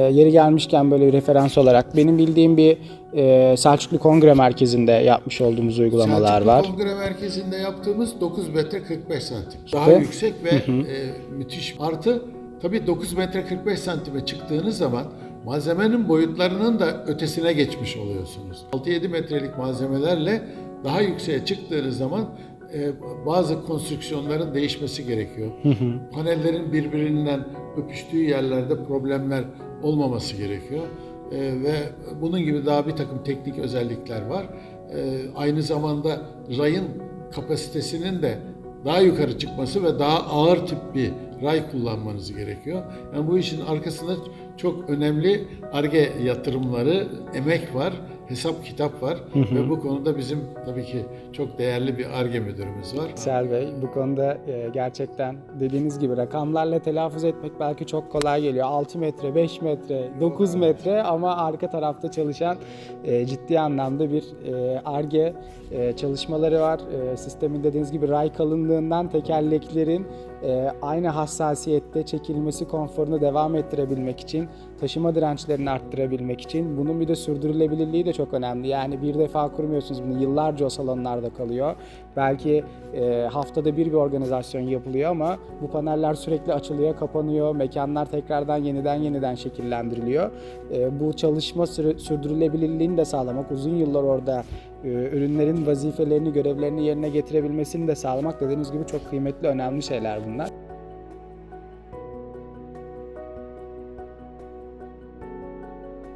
E, Yeri gelmişken böyle bir referans olarak benim bildiğim bir e, Selçuklu Kongre Merkezi'nde yapmış olduğumuz uygulamalar Selçuklu var. Kongre Merkezi'nde yaptığımız 9 metre 45 santim. Daha İşte. yüksek ve e, müthiş. Artı tabii 9 metre 45 santime çıktığınız zaman malzemenin boyutlarının da ötesine geçmiş oluyorsunuz. 6-7 metrelik malzemelerle daha yükseğe çıktığınız zaman e, bazı konstrüksiyonların değişmesi gerekiyor. Panellerin birbirinden öpüştüğü yerlerde problemler olmaması gerekiyor. E, ve bunun gibi daha bir takım teknik özellikler var. E, aynı zamanda rayın kapasitesinin de daha yukarı çıkması ve daha ağır tip bir ray kullanmanız gerekiyor. Yani bu işin arkasında çok önemli arge yatırımları, emek var, hesap kitap var ve bu konuda bizim tabii ki çok değerli bir arge müdürümüz var. Sel Bey bu konuda e, gerçekten dediğiniz gibi rakamlarla telaffuz etmek belki çok kolay geliyor. 6 metre, 5 metre, 9 metre ama arka tarafta çalışan e, ciddi anlamda bir e, ARGE çalışmaları var. Sistemin dediğiniz gibi ray kalınlığından tekerleklerin aynı hassasiyette çekilmesi konforunu devam ettirebilmek için, taşıma dirençlerini arttırabilmek için bunun bir de sürdürülebilirliği de çok önemli. Yani bir defa kurmuyorsunuz bunu yıllarca o salonlarda kalıyor. Belki e, haftada bir bir organizasyon yapılıyor ama bu paneller sürekli açılıyor, kapanıyor, mekanlar tekrardan yeniden yeniden şekillendiriliyor. E, bu çalışma sürdürülebilirliğini de sağlamak, uzun yıllar orada e, ürünlerin vazifelerini, görevlerini yerine getirebilmesini de sağlamak dediğiniz gibi çok kıymetli, önemli şeyler bunlar.